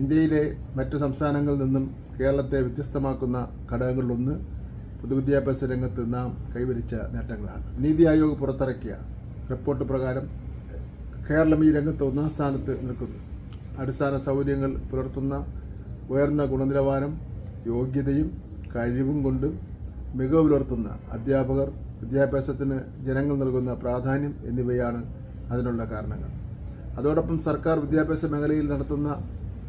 ഇന്ത്യയിലെ മറ്റു സംസ്ഥാനങ്ങളിൽ നിന്നും കേരളത്തെ വ്യത്യസ്തമാക്കുന്ന ഘടകങ്ങളിലൊന്ന് പൊതുവിദ്യാഭ്യാസ രംഗത്ത് നാം കൈവരിച്ച നേട്ടങ്ങളാണ്. നീതി ആയോഗ് പുറത്തിറക്കിയ റിപ്പോർട്ട് പ്രകാരം കേരളം ഈ രംഗത്ത് ഒന്നാം സ്ഥാനത്ത് നിൽക്കുന്നു. അടിസ്ഥാന സൗകര്യങ്ങൾ പുലർത്തുന്ന ഉയർന്ന ഗുണനിലവാരം യോഗ്യതയും കഴിവും കൊണ്ട് മികവ് പുലർത്തുന്ന അധ്യാപകർ വിദ്യാഭ്യാസത്തിന് ജനങ്ങൾ നൽകുന്ന പ്രാധാന്യം എന്നിവയാണ് അതിനുള്ള കാരണങ്ങൾ. അതോടൊപ്പം സർക്കാർ വിദ്യാഭ്യാസ മേഖലയിൽ നടത്തുന്ന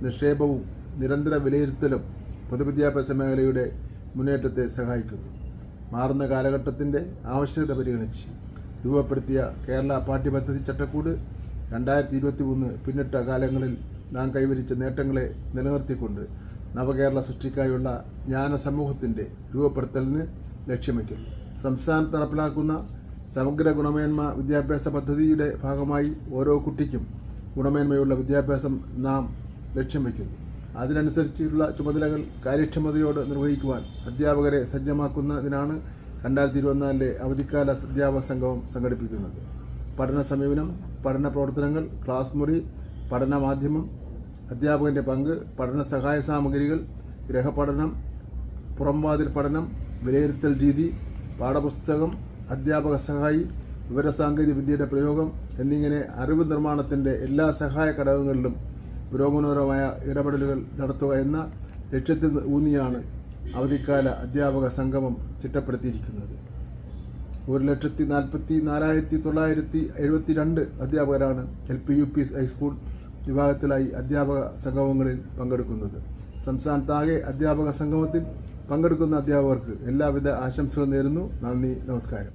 നിക്ഷേപവും നിരന്തര വിലയിരുത്തലും പൊതുവിദ്യാഭ്യാസ മേഖലയുടെ മുന്നേറ്റത്തെ സഹായിക്കുന്നു. മാറുന്ന കാലഘട്ടത്തിന്റെ ആവശ്യകത പരിഗണിച്ച് രൂപപ്പെടുത്തിയ കേരള പാഠ്യപദ്ധതി ചട്ടക്കൂട് രണ്ടായിരത്തി ഇരുപത്തി മൂന്ന് പിന്നിട്ട കാലങ്ങളിൽ നാം കൈവരിച്ച നേട്ടങ്ങളെ നിലനിർത്തിക്കൊണ്ട് നവകേരള സൃഷ്ടിക്കായുള്ള ജ്ഞാന സമൂഹത്തിന്റെ രൂപപ്പെടുത്തലിന് ലക്ഷ്യം വയ്ക്കുന്നു സംസ്ഥാനത്ത് നടപ്പിലാക്കുന്ന സമഗ്ര ഗുണമേന്മ വിദ്യാഭ്യാസ പദ്ധതിയുടെ ഭാഗമായി ഓരോ കുട്ടിക്കും ഗുണമേന്മയുള്ള വിദ്യാഭ്യാസം നാം ലക്ഷ്യം വയ്ക്കുന്നു അതിനനുസരിച്ചുള്ള ചുമതലകൾ കാര്യക്ഷമതയോട് നിർവഹിക്കുവാൻ അധ്യാപകരെ സജ്ജമാക്കുന്നതിനാണ് രണ്ടായിരത്തി ഇരുപത്തിനാലിലെ അവധിക്കാല അധ്യാപക സംഗമം സംഘടിപ്പിക്കുന്നത്. പഠന സമീപനം പഠന പ്രവർത്തനങ്ങൾ ക്ലാസ് മുറി പഠന മാധ്യമം അധ്യാപകന്റെ പങ്ക് പഠന സഹായ സാമഗ്രികൾ ഗ്രഹപഠനം പുറംവാതിൽ പഠനം വിലയിരുത്തൽ രീതി പാഠപുസ്തകം അധ്യാപക സഹായി വിവരസാങ്കേതിക വിദ്യയുടെ പ്രയോഗം എന്നിങ്ങനെ അറിവ് നിർമ്മാണത്തിന്റെ എല്ലാ സഹായ ഘടകങ്ങളിലും പുരോഗമനപരമായ ഇടപെടലുകൾ നടത്തുക എന്ന ലക്ഷ്യത്തിൽ ഊന്നിയാണ് അവധിക്കാല അധ്യാപക സംഗമം ചിട്ടപ്പെടുത്തിയിരിക്കുന്നത്. ഒരു ലക്ഷത്തി നാൽപ്പത്തി നാലായിരത്തി തൊള്ളായിരത്തി എഴുപത്തി രണ്ട് അധ്യാപകരാണ് L P U P high school വിഭാഗത്തിലായി അധ്യാപക സംഗമങ്ങളിൽ പങ്കെടുക്കുന്നത്. സംസ്ഥാനത്താകെ അധ്യാപക സംഗമത്തിൽ പങ്കെടുക്കുന്ന അധ്യാപകർക്ക് എല്ലാവിധ ആശംസകളും നേരുന്നു. നന്ദി നമസ്കാരം.